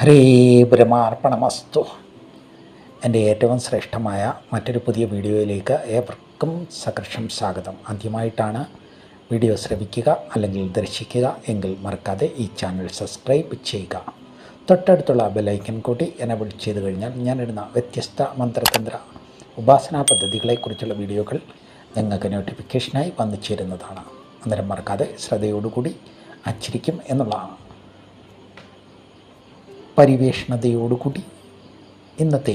ഹരേ പരമാർപ്പണമസ്തു. എന്റെ ഏറ്റവും ശ്രേഷ്ഠമായ മറ്റൊരു പുതിയ വീഡിയോയിലേക്ക് ഏവർക്കും സകർഷം സ്വാഗതം. ആദ്യമായിട്ടാണ് വീഡിയോ ശ്രവിക്കുക അല്ലെങ്കിൽ ദർശിക്കുക എങ്കിൽ മറക്കാതെ ഈ ചാനൽ സബ്സ്ക്രൈബ് ചെയ്യുക. തൊട്ടടുത്തുള്ള ബെലൈക്കൻ കൂട്ടി എനബിൾ ചെയ്ത് കഴിഞ്ഞാൽ ഞാനിടുന്ന വ്യത്യസ്ത മന്ത്രതന്ത്ര ഉപാസനാ പദ്ധതികളെക്കുറിച്ചുള്ള വീഡിയോകൾ നിങ്ങൾക്ക് നോട്ടിഫിക്കേഷനായി വന്നു ചേരുന്നതാണ്. അന്നേരം മറക്കാതെ ശ്രദ്ധയോടുകൂടി അച്ചിരിക്കും എന്നുള്ളതാണ്. പരിവേഷണതയോടുകൂടി ഇന്നത്തെ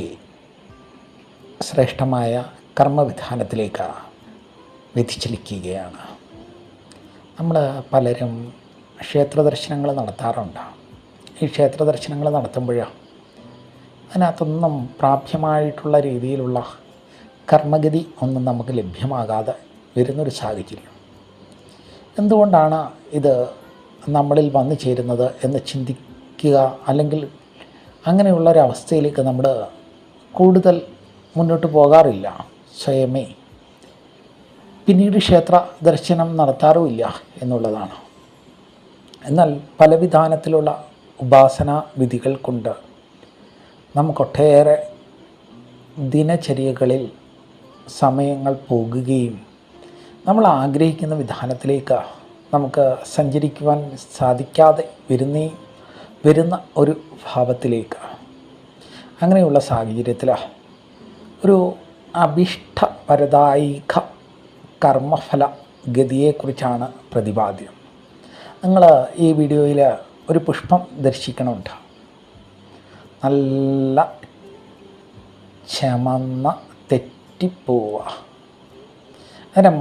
ശ്രേഷ്ഠമായ കർമ്മവിധാനത്തിലേക്ക് വ്യതിചലിക്കുകയാണ്. നമ്മൾ പലരും ക്ഷേത്ര ദർശനങ്ങൾ നടത്താറുണ്ട്. ഈ ക്ഷേത്ര ദർശനങ്ങൾ നടത്തുമ്പോൾ അതിനകത്തൊന്നും പ്രാപ്യമായിട്ടുള്ള രീതിയിലുള്ള കർമ്മഗതി ഒന്നും നമുക്ക് ലഭ്യമാകാതെ വരുന്നൊരു സാഹചര്യം. എന്തുകൊണ്ടാണ് ഇത് നമ്മളിൽ വന്നു ചേരുന്നത് എന്ന് ചിന്തിക്കുക അല്ലെങ്കിൽ അങ്ങനെയുള്ളൊരവസ്ഥയിലേക്ക് നമ്മൾ കൂടുതൽ മുന്നോട്ട് പോകാറില്ല. സ്വയമേ. പിന്നീട് ക്ഷേത്ര ദർശനം നടത്താറുമില്ല എന്നുള്ളതാണ്. എന്നാൽ പല വിധാനത്തിലുള്ള ഉപാസന വിധികൾ കൊണ്ട് നമുക്കൊട്ടേറെ ദിനചര്യകളിൽ സമയങ്ങൾ പോകുകയും നമ്മൾ ആഗ്രഹിക്കുന്ന വിധാനത്തിലേക്ക് നമുക്ക് സഞ്ചരിക്കുവാൻ സാധിക്കാതെ വരുന്നേ വരുന്ന ഒരു ഭാവത്തിലേക്ക്. അങ്ങനെയുള്ള സാഹചര്യത്തിൽ ഒരു അഭിഷ്ടപരദായിക കർമ്മഫല ഗതിയെക്കുറിച്ചാണ് പ്രതിപാദ്യം. നിങ്ങൾ ഈ വീഡിയോയിൽ ഒരു പുഷ്പം ദർശിക്കണമുണ്ട് നല്ല ചമന്ന തെറ്റിപ്പോവുക. അന്നേരം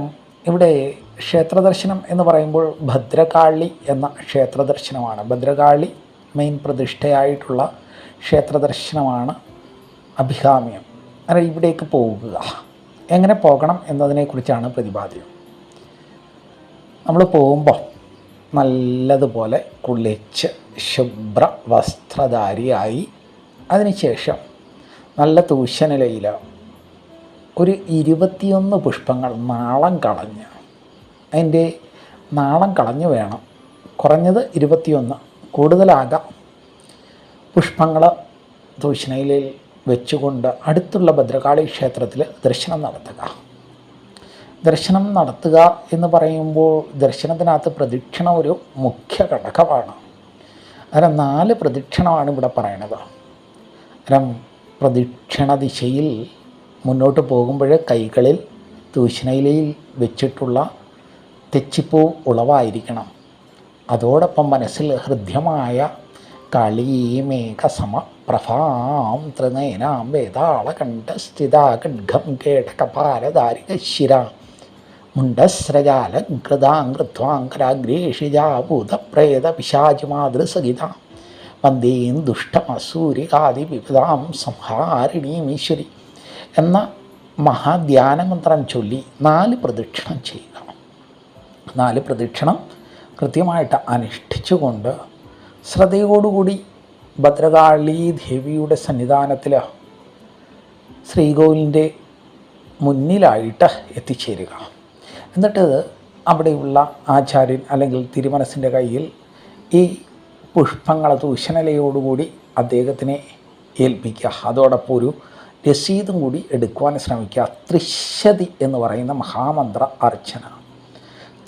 ഇവിടെ ക്ഷേത്രദർശനം എന്ന് പറയുമ്പോൾ ഭദ്രകാളി എന്ന ക്ഷേത്രദർശനമാണ്. ഭദ്രകാളി മെയിൻ പ്രതിഷ്ഠയായിട്ടുള്ള ക്ഷേത്ര ദർശനമാണ് അഭികാമ്യം. അങ്ങനെ ഇവിടേക്ക് പോകുക എങ്ങനെ പോകണം എന്നതിനെക്കുറിച്ചാണ് പ്രതിപാദ്യം. നമ്മൾ പോകുമ്പോൾ നല്ലതുപോലെ കുളിച്ച് ശുഭ്ര വസ്ത്രധാരിയായി അതിനുശേഷം നല്ല തൂശനിലയിൽ ഒരു ഇരുപത്തിയൊന്ന് പുഷ്പങ്ങൾ നാളം കളഞ്ഞ് അതിന്റെ നാളം കളഞ്ഞ് വേണം. കുറഞ്ഞത് ഇരുപത്തിയൊന്ന്. കൂടുതലാകാം. പുഷ്പങ്ങൾ തൂശനയിലയിൽ വെച്ചുകൊണ്ട് അടുത്തുള്ള ഭദ്രകാളി ക്ഷേത്രത്തിൽ ദർശനം നടത്തുക. ദർശനം നടത്തുക എന്ന് പറയുമ്പോൾ ദർശനത്തിനകത്ത് പ്രദക്ഷിണം ഒരു മുഖ്യ ഘടകമാണ്. അതിന് നാല് പ്രദക്ഷിണമാണ് ഇവിടെ പറയണത്. അരം പ്രദക്ഷിണ ദിശയിൽ മുന്നോട്ട് പോകുമ്പോൾ കൈകളിൽ തൂശനയിലയിൽ വെച്ചിട്ടുള്ള തെച്ചിപ്പൂ ഉളവായിരിക്കണം. അതോടൊപ്പം മനസ്സിൽ ഹൃദ്യമായ കളീമേഘസമ പ്രഭാം ത്രിനയനാം വേതാള കണ്ഠസ്ഥിത ഖഡ്ഗം കേടകപാലധാരിക ശിര പിശാചിമാതൃസഹിത പിശാചുമാതൃസഹിത വന്ദേൻ ദുഷ്ടമസൂരികാദി വിവിധാം സംഹാരിണീമീശ്വരി എന്ന മഹാധ്യാനമന്ത്രം ചൊല്ലി നാല് പ്രദക്ഷിണം ചെയ്യുക. നാല് പ്രദക്ഷിണം കൃത്യമായിട്ട് അനുഷ്ഠിച്ചുകൊണ്ട് ശ്രദ്ധയോടുകൂടി ഭദ്രകാളി ദേവിയുടെ സന്നിധാനത്തിൽ ശ്രീകോവിലിന്റെ മുന്നിലായിട്ട് എത്തിച്ചേരുക. എന്നിട്ട് അവിടെയുള്ള ആചാര്യൻ അല്ലെങ്കിൽ തിരുമനസിന്റെ കയ്യിൽ ഈ പുഷ്പങ്ങൾ തൂശനലയോടുകൂടി അദ്ദേഹത്തിനെ ഏൽപ്പിക്കുക. അതോടൊപ്പം ഒരു രസീതും കൂടി എടുക്കുവാൻ ശ്രമിക്കുക. ത്രിശതി എന്ന് പറയുന്ന മഹാമന്ത്ര അർച്ചന.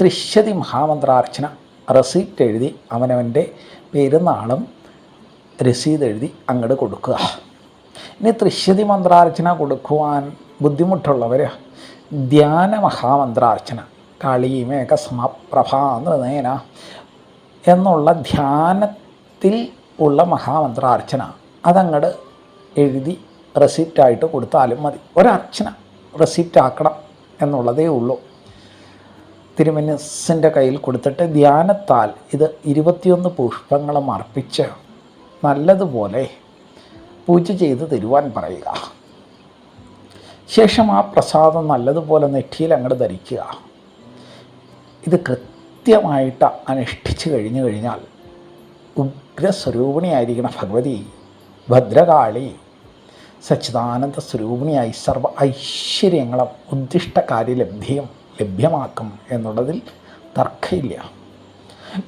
ത്രിശതി മഹാമന്ത്രാർച്ചന. റെസീപ്റ്റ് എഴുതി അവനവന്റെ പെരുന്നാളും രസീത് എഴുതി അങ്ങോട്ട് കൊടുക്കുക. ഇനി ത്രിശതി മന്ത്രാർച്ചന കൊടുക്കുവാൻ ബുദ്ധിമുട്ടുള്ളവർ ധ്യാന മഹാമന്ത്രാർച്ചന. കളീമേക നേന എന്നുള്ള ധ്യാനത്തിൽ ഉള്ള മഹാമന്ത്രാർച്ചന. അതങ്ങട് എഴുതി റെസിപ്റ്റായിട്ട് കൊടുത്താലും മതി. ഒരർച്ചന റെസിപ്റ്റ് ആക്കണം എന്നുള്ളതേ ഉള്ളൂ. തിരുമനസിന്റെ കയ്യിൽ കൊടുത്തിട്ട് ധ്യാനത്താൽ ഇത് ഇരുപത്തിയൊന്ന് പുഷ്പങ്ങളും അർപ്പിച്ച് നല്ലതുപോലെ പൂജ ചെയ്ത് തരുവാൻ പറയുക. ശേഷം ആ പ്രസാദം നല്ലതുപോലെ നെറ്റിയിൽ അങ്ങോട്ട് ധരിക്കുക. ഇത് കൃത്യമായിട്ട് അനുഷ്ഠിച്ചു കഴിഞ്ഞു കഴിഞ്ഞാൽ ഉഗ്രസ്വരൂപിണിയായിരിക്കണം ഭഗവതി ഭദ്രകാളി സച്ചിദാനന്ദ സ്വരൂപിണിയായി സർവ ഐശ്വര്യങ്ങളും ഉദ്ദിഷ്ടകാര്യലബ്ധിയും ലഭ്യമാക്കും എന്നുള്ളതിൽ തർക്കമില്ല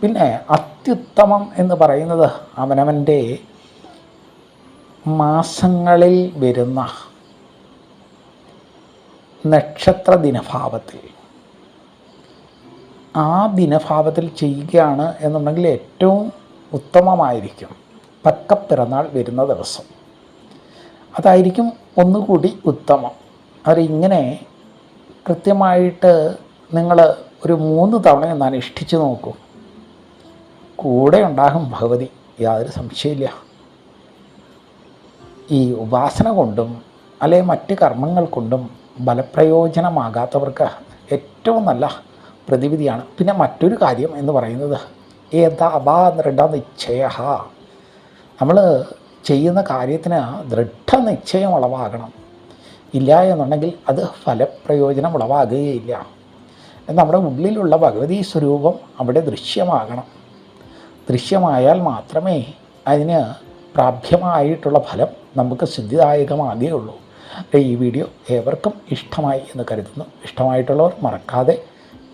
പിന്നെ അത്യുത്തമം എന്ന് പറയുന്നത് അവനവന്റെ മാസങ്ങളിൽ വരുന്ന നക്ഷത്ര ദിനഭാവത്തിൽ ആ ദിനഭാവത്തിൽ ചെയ്യുകയാണ് എന്നുണ്ടെങ്കിൽ ഏറ്റവും ഉത്തമമായിരിക്കും പക്ക പിറന്നാൾ വരുന്ന ദിവസം. അതായിരിക്കും ഒന്നുകൂടി ഉത്തമം. അവരിങ്ങനെ കൃത്യമായിട്ട് നിങ്ങൾ ഒരു മൂന്ന് തവണ അനുഷ്ഠിച്ച് നോക്കൂ. കൂടെ ഉണ്ടാകും ഭഗവതി യാതൊരു സംശയമില്ല ഈ ഉപാസന കൊണ്ടും അല്ലെ മറ്റ് കർമ്മങ്ങൾ കൊണ്ടും ഫലപ്രയോജനമാകാത്തവർക്ക് ഏറ്റവും നല്ല പ്രതിവിധിയാണ്. പിന്നെ മറ്റൊരു കാര്യം എന്ന് പറയുന്നത് ഏതാ ദൃഢ നിശ്ചയ നമ്മൾ ചെയ്യുന്ന കാര്യത്തിന് ദൃഢനിശ്ചയം ഉളവാകണം. ഇല്ല എന്നുണ്ടെങ്കിൽ അത് ഫലപ്രയോജനം ഉളവാകുകയില്ല. നമ്മുടെ ഉള്ളിലുള്ള ഭഗവതി സ്വരൂപം അവിടെ ദൃശ്യമാകണം. ദൃശ്യമായാൽ മാത്രമേ അതിന് പ്രാപ്യമായിട്ടുള്ള ഫലം നമുക്ക് സിദ്ധിദായകമാകുകയുള്ളൂ. ഈ വീഡിയോ ഏവർക്കും ഇഷ്ടമായി എന്ന് കരുതുന്നു. ഇഷ്ടമായിട്ടുള്ളവർ മറക്കാതെ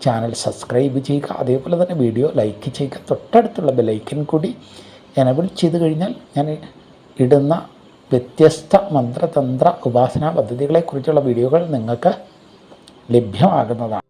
ചാനൽ സബ്സ്ക്രൈബ് ചെയ്യുക. അതേപോലെ തന്നെ വീഡിയോ ലൈക്ക് ചെയ്യുക. തൊട്ടടുത്തുള്ള ബെലൈക്കൻ കൂടി എനബിൾ ചെയ്ത് കഴിഞ്ഞാൽ ഞാൻ ഇടുന്ന വ്യത്യസ്ത മന്ത്രതന്ത്ര ഉപാസന പദ്ധതികളെക്കുറിച്ചുള്ള വീഡിയോകൾ നിങ്ങൾക്ക് ലഭ്യമാകുന്നതാണ്.